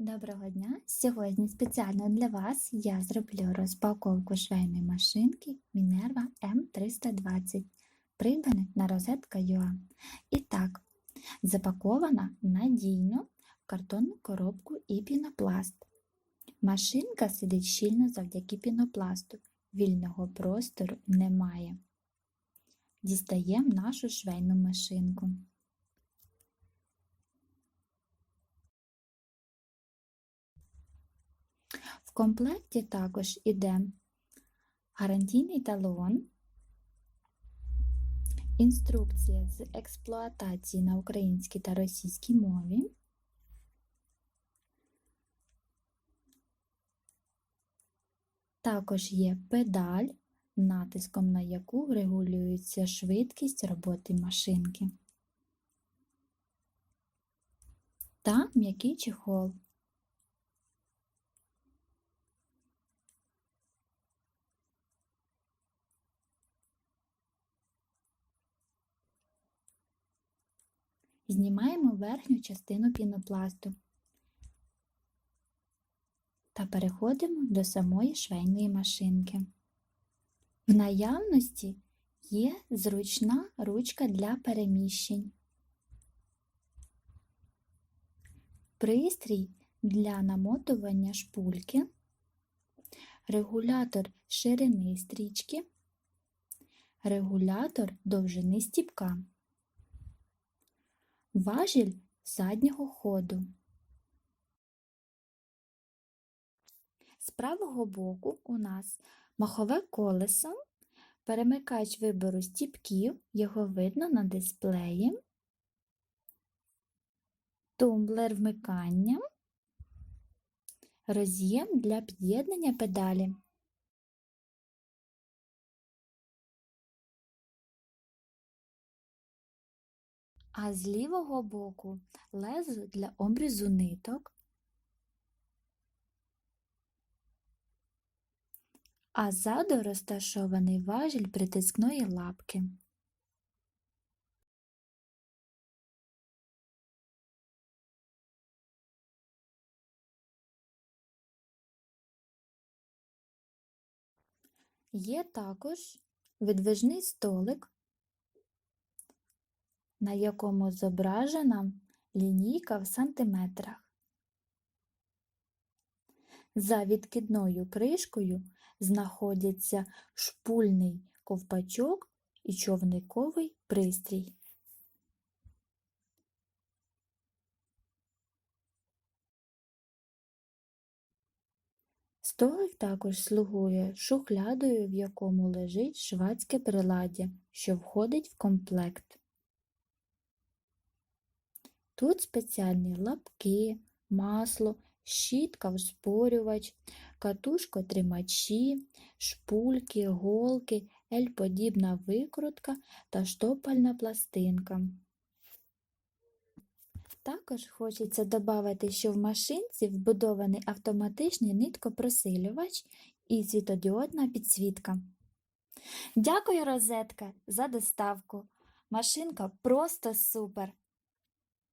Доброго дня! Сьогодні спеціально для вас я зроблю розпаковку швейної машинки Minerva M320, придбана на розетка.ua. І так, запакована надійно в картонну коробку і пінопласт. Машинка сидить щільно завдяки пінопласту, вільного простору немає. Дістаємо нашу швейну машинку. В комплекті також іде гарантійний талон, інструкція з експлуатації на українській та російській мові, також є педаль, натиском на яку регулюється швидкість роботи машинки та м'який чехол. Знімаємо верхню частину пінопласту та переходимо до самої швейної машинки. В наявності є зручна ручка для переміщень, пристрій для намотування шпульки, регулятор ширини стрічки, регулятор довжини стіпка. Важіль заднього ходу. З правого боку у нас махове колесо, перемикач вибору стіпків, його видно на дисплеї, тумблер вмикання, роз'єм для під'єднання педалі. А з лівого боку лезо для обрізу ниток, а ззаду розташований важіль притискної лапки. Є також видвижний столик на якому зображена лінійка в сантиметрах. За відкидною кришкою знаходяться шпульний ковпачок і човниковий пристрій. Столик також слугує шухлядою, в якому лежить швадське приладдя, що входить в комплект. Тут спеціальні лапки, масло, щітка вспорювач, катушко-тримачі, шпульки, голки, ель-подібна викрутка та штопальна пластинка. Також хочеться додати, що в машинці вбудований автоматичний ниткопросилювач і світодіодна підсвітка. Дякую, розетка, за доставку. Машинка просто супер!